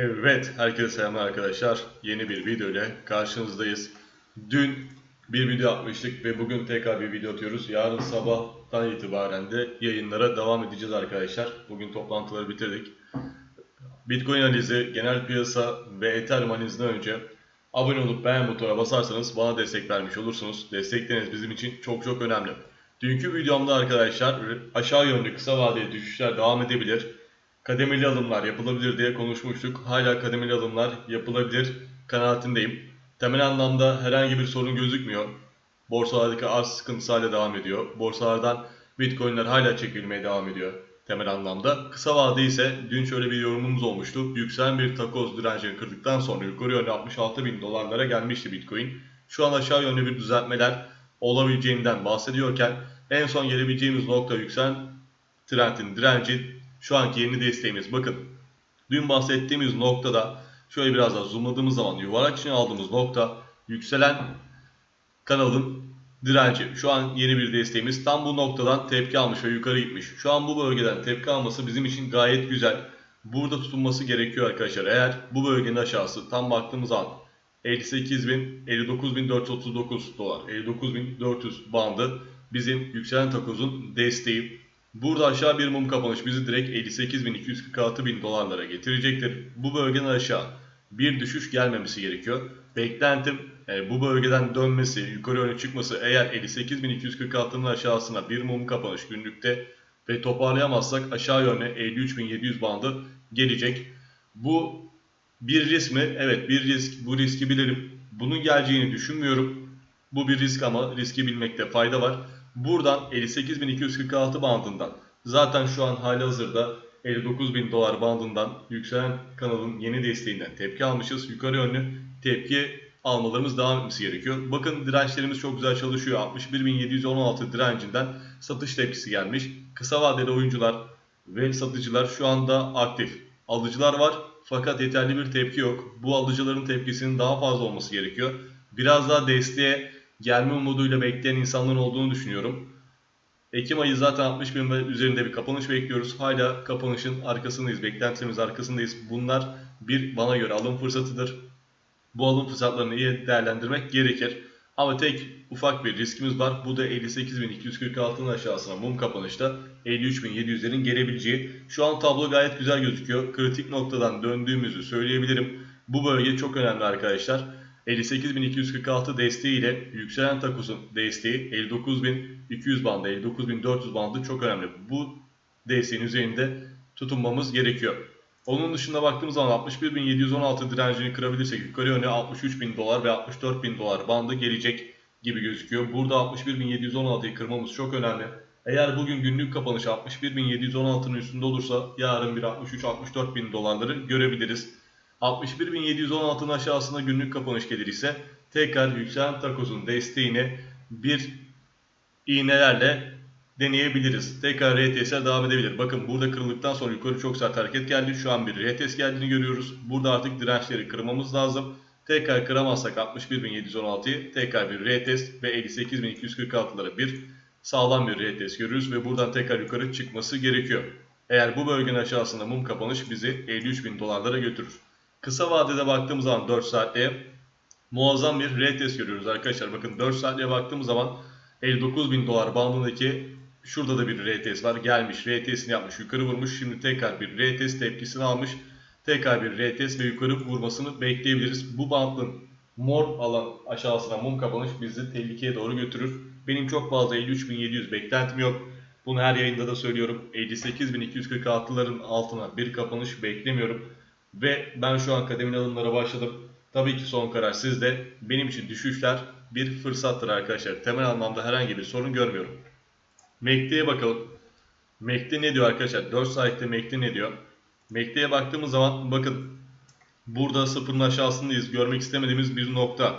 Evet, herkese selamlar arkadaşlar. Yeni bir video ile karşınızdayız. Dün bir video yapmıştık ve bugün tekrar bir video atıyoruz. Yarın sabahtan itibaren de yayınlara devam edeceğiz arkadaşlar. Bugün toplantıları bitirdik. Bitcoin analizi, genel piyasa ve Ethereum analizinden önce abone olup beğen butonuna basarsanız bana destek vermiş olursunuz. Destekleriniz bizim için çok çok önemli. Dünkü videomda arkadaşlar aşağı yönlü kısa vadeli düşüşler devam edebilir. Kademeli alımlar yapılabilir diye konuşmuştuk. Hala kademeli alımlar yapılabilir kanaatindeyim. Temel anlamda herhangi bir sorun gözükmüyor. Borsalardaki arz sıkıntısı hala devam ediyor. Borsalardan bitcoinler hala çekilmeye devam ediyor temel anlamda. Kısa vade ise dün şöyle bir yorumumuz olmuştu. Yükselen bir takoz direncini kırdıktan sonra yukarı yönlü 66 bin dolarlara gelmişti bitcoin. Şu an aşağı yönlü bir düzeltmeler olabileceğinden bahsediyorken en son gelebileceğimiz nokta yükselen trendin direnci şu anki yeni desteğimiz. Bakın dün bahsettiğimiz noktada şöyle biraz daha zoomladığımız zaman yuvarlak için aldığımız nokta yükselen kanalın direnci. Şu an yeni bir desteğimiz. Tam bu noktadan tepki almış ve yukarı gitmiş. Şu an bu bölgeden tepki alması bizim için gayet güzel. Burada tutunması gerekiyor arkadaşlar. Eğer bu bölgenin aşağısı tam baktığımız an 58.000, 59.439 dolar, 59.400 bandı bizim yükselen takozun desteği. Burada aşağı bir mum kapanış bizi direkt 58.246.000 dolarlara getirecektir. Bu bölgeden aşağı bir düşüş gelmemesi gerekiyor. Beklentim e, bu bölgeden dönmesi, yukarı yönlü çıkması eğer 58.246'nın aşağısına bir mum kapanış günlükte ve toparlayamazsak aşağı yönlü 53.700 bandı gelecek. Bu bir risk mi? Evet bir risk. Bu riski bilirim. Bunun geleceğini düşünmüyorum. Bu bir risk ama riski bilmekte fayda var. Buradan 58.246 bandından zaten şu an hali hazırda 59.000 dolar bandından yükselen kanalın yeni desteğinden tepki almışız. Yukarı yönlü tepki almalarımız devam etmesi gerekiyor. Bakın dirençlerimiz çok güzel çalışıyor. 61.716 direncinden satış tepkisi gelmiş. Kısa vadeli oyuncular ve satıcılar şu anda aktif. Alıcılar var fakat yeterli bir tepki yok. Bu alıcıların tepkisinin daha fazla olması gerekiyor. Biraz daha desteğe gelme umuduyla bekleyen insanların olduğunu düşünüyorum. Ekim ayı zaten 60 bin üzerinde bir kapanış bekliyoruz. Hala kapanışın arkasındayız, beklentilerimiz arkasındayız. Bunlar bir bana göre alım fırsatıdır. Bu alım fırsatlarını iyi değerlendirmek gerekir. Ama tek ufak bir riskimiz var. Bu da 58.246'nın aşağısına mum kapanışta 53.700'lerin gelebileceği. Şu an tablo gayet güzel gözüküyor. Kritik noktadan döndüğümüzü söyleyebilirim. Bu bölge çok önemli arkadaşlar. 58.246 desteği ile yükselen takosun desteği 59.200 bandı, 59.400 bandı çok önemli. Bu desteğin üzerinde tutunmamız gerekiyor. Onun dışında baktığımız zaman 61.716 direncini kırabilirsek yukarı yöne 63.000 dolar ve 64.000 dolar bandı gelecek gibi gözüküyor. Burada 61.716'yı kırmamız çok önemli. Eğer bugün günlük kapanış 61.716'nın üstünde olursa yarın bir 63-64.000 dolarları görebiliriz. 61.716'nın aşağısına günlük kapanış gelir ise tekrar yükselen takozun desteğini bir iğnelerle deneyebiliriz. Tekrar RTS'e devam edebilir. Bakın burada kırıldıktan sonra yukarı çok sert hareket geldi. Şu an bir RTS geldiğini görüyoruz. Burada artık dirençleri kırmamız lazım. Tekrar kıramazsak 61.716'yı tekrar bir retest ve 58.246'lara bir sağlam bir retest görürüz ve buradan tekrar yukarı çıkması gerekiyor. Eğer bu bölgenin aşağısında mum kapanış bizi 53.000 dolarlara götürür. Kısa vadede baktığımız zaman 4 saatliğe muazzam bir retest görüyoruz arkadaşlar. Bakın 4 saatliğe baktığımız zaman 59.000 dolar bandındaki şurada da bir retest var. Gelmiş retestini yapmış yukarı vurmuş. Şimdi tekrar bir retest tepkisini almış. Tekrar bir retest ve yukarı vurmasını bekleyebiliriz. Bu bandın mor alan aşağısına mum kapanış bizi tehlikeye doğru götürür. Benim çok fazla 53.700 beklentim yok. Bunu her yayında da söylüyorum. 58.246'ların altına bir kapanış beklemiyorum. Ve ben şu an kademeli alımlara başladım. Tabii ki son karar sizde. Benim için düşüşler bir fırsattır arkadaşlar. Temel anlamda herhangi bir sorun görmüyorum. MACD'ye bakalım. MACD ne diyor arkadaşlar? 4 saatte MACD ne diyor? MACD'ye baktığımız zaman bakın burada sıfırın aşağısındayız. Görmek istemediğimiz bir nokta.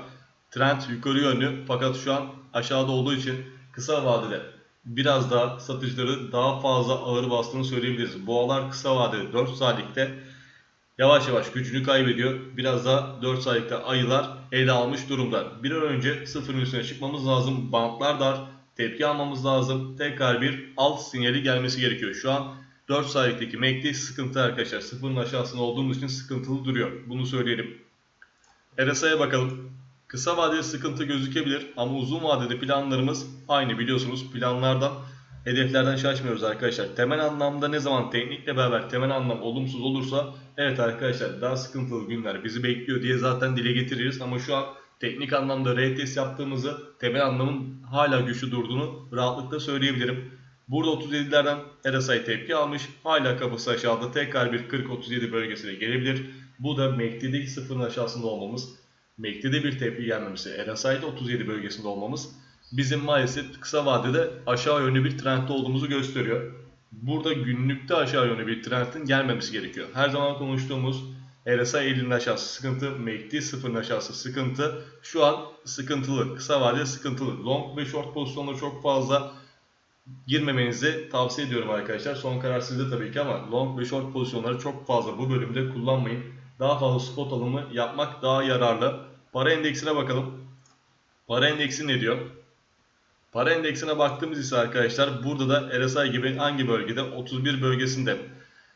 Trend yukarı yönlü fakat şu an aşağıda olduğu için kısa vadede biraz daha satıcıları daha fazla ağır bastığını söyleyebiliriz. Boğalar kısa vadede 4 saatlikte yavaş yavaş gücünü kaybediyor. Biraz da 4 saatlikte ayılar ele almış durumda. Bir an önce sıfırın üstüne çıkmamız lazım. Bantlar dar. Tepki almamız lazım. Tekrar bir alt sinyali gelmesi gerekiyor. Şu an 4 saniyekteki MACD sıkıntı arkadaşlar. Sıfırın aşağısında olduğumuz için sıkıntılı duruyor. Bunu söyleyelim. RSI'ye bakalım. Kısa vadeli sıkıntı gözükebilir ama uzun vadede planlarımız aynı biliyorsunuz. Planlardan, hedeflerden şaşmıyoruz arkadaşlar. Temel anlamda ne zaman teknikle beraber temel anlam olumsuz olursa evet arkadaşlar daha sıkıntılı günler bizi bekliyor diye zaten dile getiririz ama şu an teknik anlamda retest yaptığımızı temel anlamın hala güçlü durduğunu rahatlıkla söyleyebilirim. Burada 37'lerden RSI tepki almış. Hala kafası aşağıda tekrar bir 40-37 bölgesine gelebilir. Bu da MACD'deki sıfırın aşağısında olmamız. MACD'de bir tepki gelmemesi, RSI'de 37 bölgesinde olmamız bizim maalesef kısa vadede aşağı yönlü bir trendde olduğumuzu gösteriyor. Burada günlükte aşağı yönlü bir trendin gelmemesi gerekiyor. Her zaman konuştuğumuz RSI 50'nin aşağısı sıkıntı, MACD sıfırın aşağısı sıkıntı. Şu an sıkıntılı, kısa vadede sıkıntılı. Long ve short pozisyonları çok fazla girmemenizi tavsiye ediyorum arkadaşlar. Son karar sizde tabii ki ama long ve short pozisyonları çok fazla bu bölümde kullanmayın. Daha fazla spot alımı yapmak daha yararlı. Para endeksine bakalım. Para endeksi ne diyor? Para endeksine baktığımız ise arkadaşlar burada da RSI gibi hangi bölgede? 31 bölgesinde.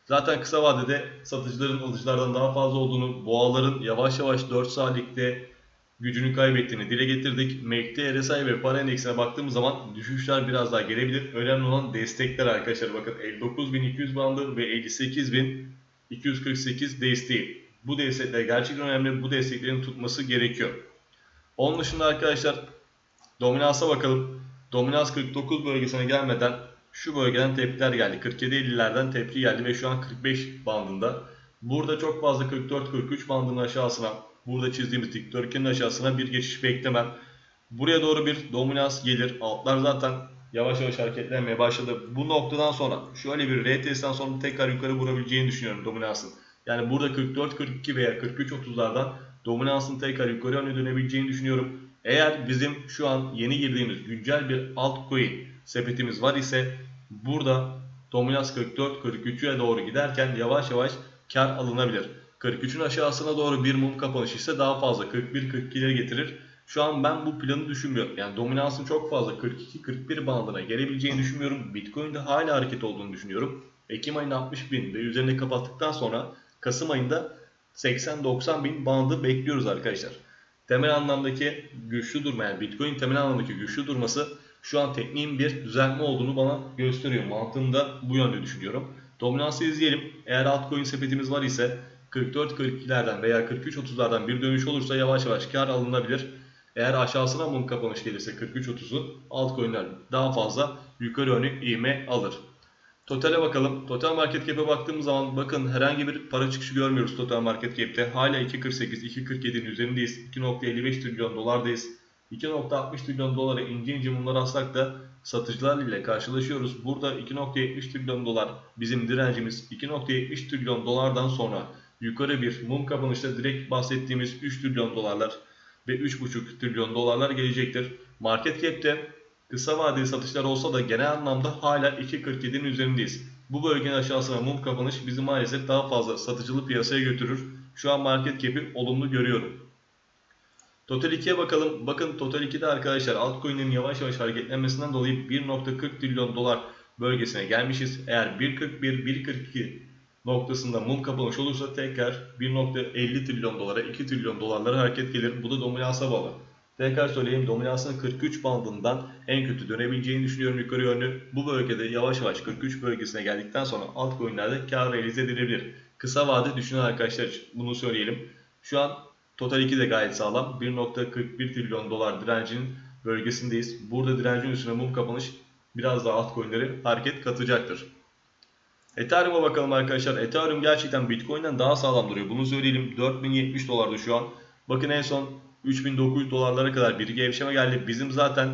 Zaten kısa vadede satıcıların alıcılardan daha fazla olduğunu, boğaların yavaş yavaş 4 saatlikte gücünü kaybettiğini dile getirdik. MACD, RSI ve para endeksine baktığımız zaman düşüşler biraz daha gelebilir. Önemli olan destekler arkadaşlar. Bakın 59.200 bandı ve 58.248 desteği. Bu destekler gerçekten önemli. Bu desteklerin tutması gerekiyor. Onun dışında arkadaşlar dominansa bakalım. Dominans 49 bölgesine gelmeden şu bölgeden tepkiler geldi. 47-50'lerden tepki geldi ve şu an 45 bandında. Burada çok fazla 44-43 bandının aşağısına, burada çizdiğimiz dikdörtgenin aşağısına bir geçiş beklemem. Buraya doğru bir dominans gelir. Altlar zaten yavaş yavaş hareketlenmeye başladı. Bu noktadan sonra şöyle bir RTS'den sonra tekrar yukarı vurabileceğini düşünüyorum dominansın. Yani burada 44-42 veya 43-30'lardan dominansın tekrar yukarı yönde dönebileceğini düşünüyorum. Eğer bizim şu an yeni girdiğimiz güncel bir altcoin sepetimiz var ise burada dominans 44-43'e doğru giderken yavaş yavaş kar alınabilir. 43'ün aşağısına doğru bir mum kapanış ise daha fazla 41-42'lere getirir. Şu an ben bu planı düşünmüyorum. Yani dominansın çok fazla 42-41 bandına gelebileceğini düşünmüyorum. Bitcoin'de hala hareket olduğunu düşünüyorum. Ekim ayında 60 bin ve üzerinde kapattıktan sonra Kasım ayında 80-90 bin bandı bekliyoruz arkadaşlar. Temel anlamdaki güçlü durma yani Bitcoin temel anlamdaki güçlü durması şu an tekniğin bir düzeltme olduğunu bana gösteriyor. Mantığında bu yönde düşünüyorum. Dominansı izleyelim. Eğer altcoin sepetimiz var ise 44-42'lerden veya 43-30'lardan bir dönüş olursa yavaş yavaş kar alınabilir. Eğer aşağısına mum kapanış gelirse 43-30'u altcoin'ler daha fazla yukarı yönlü ivme alır. Total'e bakalım. Total market cap'e baktığımız zaman bakın herhangi bir para çıkışı görmüyoruz total market cap'te. Hala 2.48, 2.47'nin üzerindeyiz. 2.55 trilyon dolardayız. 2.60 trilyon dolara ince ince mumlar assak da satıcılar ile karşılaşıyoruz. Burada 2.70 trilyon dolar bizim direncimiz. 2.70 trilyon dolardan sonra yukarı bir mum kapanışta direkt bahsettiğimiz 3 trilyon dolarlar ve 3.5 trilyon dolarlar gelecektir. Market cap'te kısa vadeli satışlar olsa da genel anlamda hala 2.47'nin üzerindeyiz. Bu bölgenin aşağısına mum kapanış bizi maalesef daha fazla satıcılı piyasaya götürür. Şu an market cap'i olumlu görüyorum. Total 2'ye bakalım. Bakın Total 2'de arkadaşlar altcoin'lerin yavaş yavaş hareketlenmesinden dolayı 1.40 trilyon dolar bölgesine gelmişiz. Eğer 1.41, 1.42 noktasında mum kapanış olursa tekrar 1.50 trilyon dolara, 2 trilyon dolarlara hareket gelir. Bu da dominansa bağlı. Tekrar söyleyeyim dominansın 43 bandından en kötü dönebileceğini düşünüyorum yukarı yönlü. Bu bölgede yavaş yavaş 43 bölgesine geldikten sonra altcoin'lerde kar realize edilebilir. Kısa vade düşünen arkadaşlar bunu söyleyelim. Şu an Total 2 de gayet sağlam. 1.41 trilyon dolar direncinin bölgesindeyiz. Burada direncin üstüne mum kapanış biraz daha altcoin'leri hareket katacaktır. Ethereum'a bakalım arkadaşlar. Ethereum gerçekten Bitcoin'den daha sağlam duruyor. Bunu söyleyelim. 4070 dolarda şu an. Bakın en son 3900 dolarlara kadar bir gevşeme geldi. Bizim zaten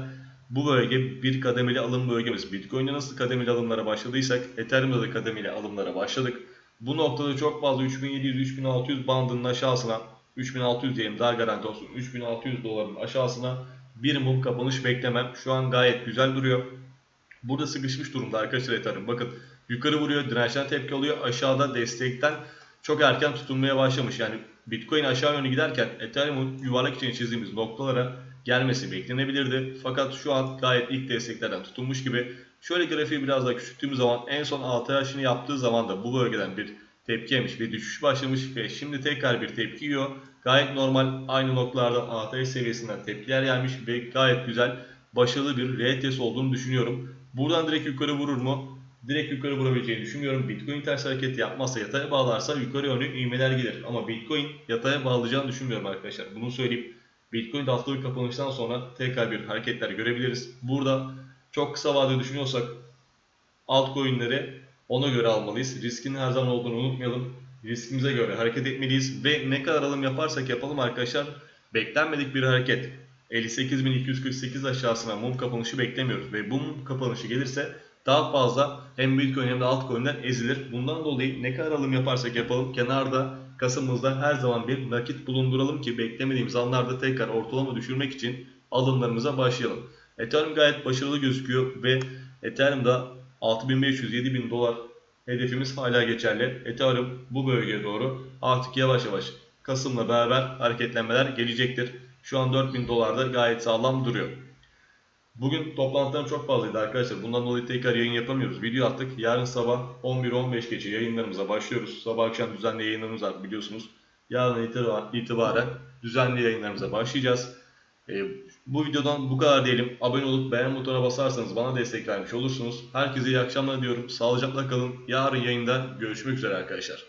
bu bölge bir kademeli alım bölgemiz. Bitcoin'de nasıl kademeli alımlara başladıysak Ethereum'da da kademeli alımlara başladık. Bu noktada çok fazla 3700-3600 bandının aşağısına 3600 diyelim daha garanti olsun 3600 doların aşağısına bir mum kapanış beklemem. Şu an gayet güzel duruyor. Burada sıkışmış durumda arkadaşlar Ethereum. Bakın yukarı vuruyor, dirençten tepki alıyor. Aşağıda destekten çok erken tutunmaya başlamış. Yani Bitcoin aşağı yönlü giderken Ethereum'un yuvarlak içine çizdiğimiz noktalara gelmesi beklenebilirdi. Fakat şu an gayet ilk desteklerden tutunmuş gibi Şöyle grafiği biraz daha küçülttüğümüz zaman en son altı yaşını yaptığı zaman da bu bölgeden bir tepki yemiş ve düşüş başlamış ve şimdi tekrar bir tepki yiyor. Gayet normal aynı noktalardan ATH seviyesinden tepkiler gelmiş ve gayet güzel başarılı bir retest olduğunu düşünüyorum. Buradan direkt yukarı vurur mu? Direkt yukarı vurabileceğini düşünmüyorum. Bitcoin ters hareket yapmazsa yataya bağlarsa yukarı yönlü ivmeler gelir. Ama Bitcoin yataya bağlayacağını düşünmüyorum arkadaşlar. Bunu söyleyeyim. Bitcoin haftalık kapanıştan sonra tekrar bir hareketler görebiliriz. Burada çok kısa vadede düşünüyorsak altcoin'leri ona göre almalıyız. Riskin her zaman olduğunu unutmayalım. Riskimize göre hareket etmeliyiz ve ne kadar alım yaparsak yapalım arkadaşlar beklenmedik bir hareket 58.248 aşağısına mum kapanışı beklemiyoruz ve bu mum kapanışı gelirse daha fazla hem Bitcoin hem de altcoin'ler ezilir. Bundan dolayı ne kadar alım yaparsak yapalım kenarda kasımızda her zaman bir nakit bulunduralım ki beklemediğimiz anlarda tekrar ortalama düşürmek için alımlarımıza başlayalım. Ethereum gayet başarılı gözüküyor ve Ethereum'da 6500-7000 dolar hedefimiz hala geçerli. Ethereum bu bölgeye doğru artık yavaş yavaş Kasım'la beraber hareketlenmeler gelecektir. Şu an 4000 dolarda gayet sağlam duruyor. Bugün toplantılarım çok fazlaydı arkadaşlar. Bundan dolayı tekrar yayın yapamıyoruz. Video attık. Yarın sabah 11-15 geçe yayınlarımıza başlıyoruz. Sabah akşam düzenli yayınlarımız var biliyorsunuz. Yarın itibar- itibaren düzenli yayınlarımıza başlayacağız. Ee, bu videodan bu kadar diyelim. Abone olup beğen butonuna basarsanız bana destek vermiş olursunuz. Herkese iyi akşamlar diyorum. Sağlıcakla kalın. Yarın yayında görüşmek üzere arkadaşlar.